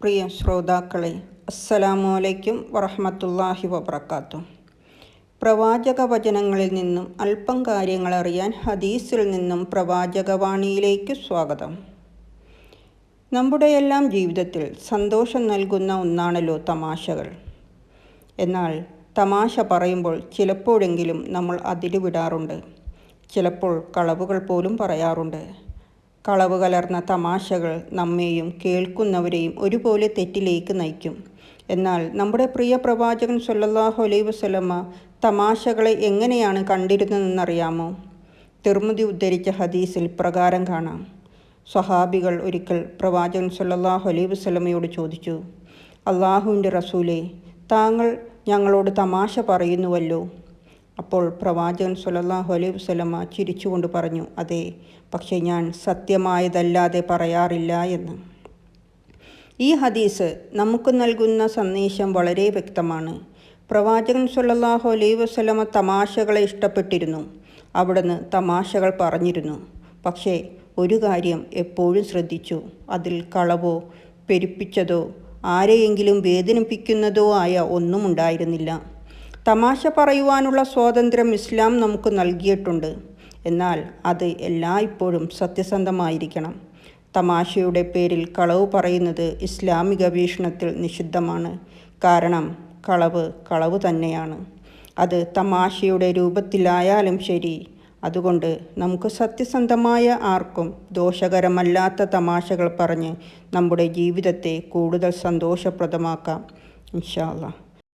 പ്രിയ ശ്രോതാക്കളെ അസ്സലാമു അലൈക്കും വറഹമത്തല്ലാഹി വബർക്കാത്തു പ്രവാചക വചനങ്ങളിൽ നിന്നും അല്പം കാര്യങ്ങൾ അറിയാൻ ഹദീസിൽ നിന്നും പ്രവാചകവാണിയിലേക്ക് സ്വാഗതം. നമ്മുടെയെല്ലാം ജീവിതത്തിൽ സന്തോഷം നൽകുന്ന ഒന്നാണല്ലോ തമാശകൾ. എന്നാൽ തമാശ പറയുമ്പോൾ ചിലപ്പോഴെങ്കിലും നമ്മൾ അതിരുവിടാറുണ്ട് ചിലപ്പോൾ കളവുകൾ പോലും പറയാറുണ്ട്. കളവ് കലർന്ന തമാശകൾ നമ്മെയും കേൾക്കുന്നവരെയും ഒരുപോലെ തെറ്റിലേക്ക് നയിക്കും. എന്നാൽ നമ്മുടെ പ്രിയ പ്രവാചകൻ സല്ലല്ലാഹു അലൈഹി വസല്ലമ തമാശകളെ എങ്ങനെയാണ് കണ്ടിരുന്നതെന്നറിയാമോ? തിർമുതി ഉദ്ധരിച്ച ഹദീസിൽ പ്രകാരം കാണാം. സ്വഹാബികൾ ഒരിക്കൽ പ്രവാചകൻ സല്ലല്ലാഹു അലൈഹി വസല്ലമയോട് ചോദിച്ചു അള്ളാഹുവിന്റെ റസൂലെ താങ്കൾ ഞങ്ങളോട് തമാശ പറയുന്നുവല്ലോ അപ്പോൾ പ്രവാചകൻ സുലല്ലാഹു അലൈഹി വസ്ലമ ചിരിച്ചുകൊണ്ട് പറഞ്ഞു അതെ പക്ഷേ ഞാൻ സത്യമായതല്ലാതെ പറയാറില്ല എന്ന്. ഈ ഹദീസ് നമുക്ക് നൽകുന്ന സന്ദേശം വളരെ വ്യക്തമാണ്. പ്രവാചകൻ സുല്ലാഹു അലൈഹി വസ്ലമ തമാശകളെ ഇഷ്ടപ്പെട്ടിരുന്നു. അവിടുന്ന് തമാശകൾ പറഞ്ഞിരുന്നു. പക്ഷേ ഒരു കാര്യം എപ്പോഴും ശ്രദ്ധിച്ചു. അതിൽ കളവോ പെരുപ്പിച്ചതോ ആരെയെങ്കിലും വേദനിപ്പിക്കുന്നതോ ആയ ഒന്നും ഉണ്ടായിരുന്നില്ല. തമാശ പറയുവാനുള്ള സ്വാതന്ത്ര്യം ഇസ്ലാം നമുക്ക് നൽകിയിട്ടുണ്ട്. എന്നാൽ അത് എല്ലായ്പ്പോഴും സത്യസന്ധമായിരിക്കണം. തമാശയുടെ പേരിൽ കളവ് പറയുന്നത് ഇസ്ലാമിക വീക്ഷണത്തിൽ നിഷിദ്ധമാണ്. കാരണം കളവ് കളവ് തന്നെയാണ്. അത് തമാശയുടെ രൂപത്തിലായാലും ശരി. അതുകൊണ്ട് നമുക്ക് സത്യസന്ധമായ ആർക്കും ദോഷകരമല്ലാത്ത തമാശകൾ പറഞ്ഞ് നമ്മുടെ ജീവിതത്തെ കൂടുതൽ സന്തോഷപ്രദമാക്കാം. ഇൻഷാ അല്ലാ